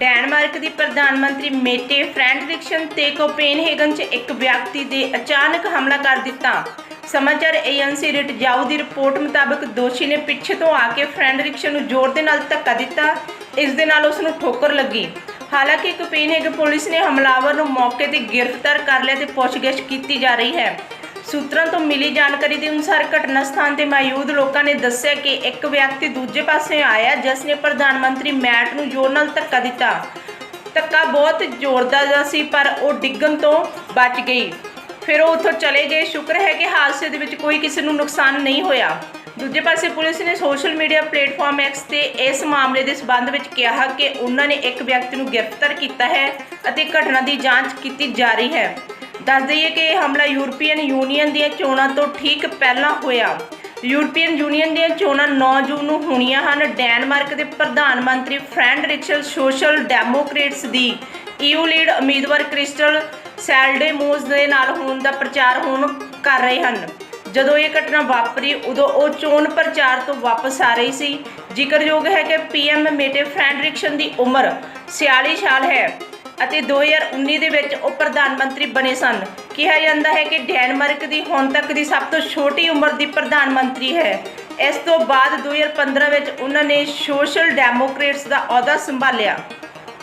Denmark ਦੀ ਪ੍ਰਧਾਨ ਮੰਤਰੀ ਮੇਟੇ ਫ੍ਰੈਂਡਰਿਕਸ਼ਨ ਤੇ ਕੋਪੇਨਹੇਗਨ 'ਚ ਇੱਕ ਵਿਅਕਤੀ ਦੇ ਅਚਾਨਕ ਹਮਲਾ ਕਰ ਦਿੱਤਾ। ਸਮਾਚਾਰ ਏਜੰਸੀ ਰਿਟਜਾਊ ਦੀ ਰਿਪੋਰਟ ਮੁਤਾਬਕ ਦੋਸ਼ੀ ਨੇ ਪਿੱਛੇ ਤੋਂ ਆ ਕੇ ਫ੍ਰੈਂਡਰਿਕਸ਼ਨ ਨੂੰ ਜ਼ੋਰ ਦੇ ਨਾਲ ਧੱਕਾ ਦਿੱਤਾ। ਇਸ ਦੇ ਨਾਲ ਉਸ ਨੂੰ ਠੋਕਰ ਲੱਗੀ। ਹਾਲਾਂਕਿ ਕੋਪੇਨਹੇਗਨ ਪੁਲਿਸ ਨੇ ਹਮਲਾਵਰ ਨੂੰ ਮੌਕੇ ਤੇ ਗ੍ਰਿਫਤਾਰ ਕਰ ਲਿਆ ਤੇ ਪੁੱਛਗਿੱਛ ਕੀਤੀ ਜਾ ਰਹੀ ਹੈ। ਸੂਤਰਾਂ ਤੋਂ ਮਿਲੀ ਜਾਣਕਾਰੀ ਦੇ ਅਨੁਸਾਰ ਘਟਨਾ ਸਥਾਨ ਤੇ ਮੌਜੂਦ ਲੋਕਾਂ ਨੇ ਦੱਸਿਆ ਕਿ ਇੱਕ ਵਿਅਕਤੀ ਦੂਜੇ ਪਾਸੇ ਆਇਆ, ਜਿਸ ਨੇ ਪ੍ਰਧਾਨ ਮੰਤਰੀ ਮੈਟ ਨੂੰ ਜ਼ੋਰ ਨਾਲ ਧੱਕਾ ਦਿੱਤਾ। ਧੱਕਾ ਬਹੁਤ ਜ਼ੋਰਦਾਰ ਸੀ, ਪਰ ਉਹ ਡਿੱਗਣ ਤੋਂ ਬਚ ਗਈ। ਫਿਰ ਉਹ ਉੱਥੋਂ ਚਲੇ ਗਏ। ਸ਼ੁਕਰ ਹੈ ਕਿ ਹਾਦਸੇ ਦੇ ਵਿੱਚ ਕੋਈ ਕਿਸੇ ਨੂੰ ਨੁਕਸਾਨ ਨਹੀਂ ਹੋਇਆ। ਦੂਜੇ ਪਾਸੇ ਪੁਲਿਸ ਨੇ ਸੋਸ਼ਲ ਮੀਡੀਆ ਪਲੇਟਫਾਰਮ ਐਕਸ ਤੇ ਇਸ ਮਾਮਲੇ ਦੇ ਸਬੰਧ ਵਿੱਚ ਕਿਹਾ ਕਿ ਉਹਨਾਂ ਨੇ ਇੱਕ ਵਿਅਕਤੀ ਨੂੰ ਗ੍ਰਿਫਤਾਰ ਕੀਤਾ ਹੈ ਅਤੇ ਘਟਨਾ ਦੀ ਜਾਂਚ ਕੀਤੀ ਜਾ ਰਹੀ ਹੈ। ਦੱਸ ਦਈਏ ਕਿ ਇਹ ਹਮਲਾ ਯੂਰਪੀਅਨ ਯੂਨੀਅਨ ਦੀਆਂ ਚੋਣਾਂ ਤੋਂ ਠੀਕ ਪਹਿਲਾਂ ਹੋਇਆ। ਯੂਰਪੀਅਨ ਯੂਨੀਅਨ ਦੀਆਂ ਚੋਣਾਂ 9 ਜੂਨ ਨੂੰ ਹੋਣੀਆਂ ਹਨ। ਡੈਨਮਾਰਕ ਦੇ ਪ੍ਰਧਾਨ ਮੰਤਰੀ ਫ੍ਰੈਂਡ ਰਿਚਲ ਸੋਸ਼ਲ ਡੈਮੋਕ੍ਰੇਟਸ ਦੀ ਈਯੂ ਲੀਡ ਉਮੀਦਵਾਰ ਕ੍ਰਿਸਟਲ ਸੈਲਡੇਮੋਸ ਦੇ ਨਾਲ ਹੋਣ ਦਾ ਪ੍ਰਚਾਰ ਹੁਣ ਕਰ ਰਹੇ ਹਨ। ਜਦੋਂ ਇਹ ਘਟਨਾ ਵਾਪਰੀ, ਉਦੋਂ ਉਹ ਚੋਣ ਪ੍ਰਚਾਰ ਤੋਂ ਵਾਪਸ ਆ ਰਹੀ ਸੀ। ਜ਼ਿਕਰਯੋਗ ਹੈ ਕਿ ਪੀਐਮ ਮੇਟੇ ਫ੍ਰੈਂਡਰਿਕਸ਼ਨ ਦੀ ਉਮਰ 46 ਸਾਲ ਹੈ। ਅਤੇ 2019 ਦੇ ਵਿੱਚ ਉਹ ਪ੍ਰਧਾਨ ਮੰਤਰੀ ਬਣੇ ਸਨ। ਕਿਹਾ ਜਾਂਦਾ ਹੈ ਕਿ ਡੈਨਮਾਰਕ ਦੀ ਹੁਣ ਤੱਕ ਦੀ ਸਭ ਤੋਂ ਛੋਟੀ ਉਮਰ ਦੀ ਪ੍ਰਧਾਨ ਮੰਤਰੀ ਹੈ। ਇਸ ਤੋਂ ਬਾਅਦ 2015 ਵਿੱਚ ਉਹਨਾਂ ਨੇ ਸੋਸ਼ਲ ਡੈਮੋਕ੍ਰੇਟਸ ਦਾ ਅਹੁਦਾ ਸੰਭਾਲਿਆ।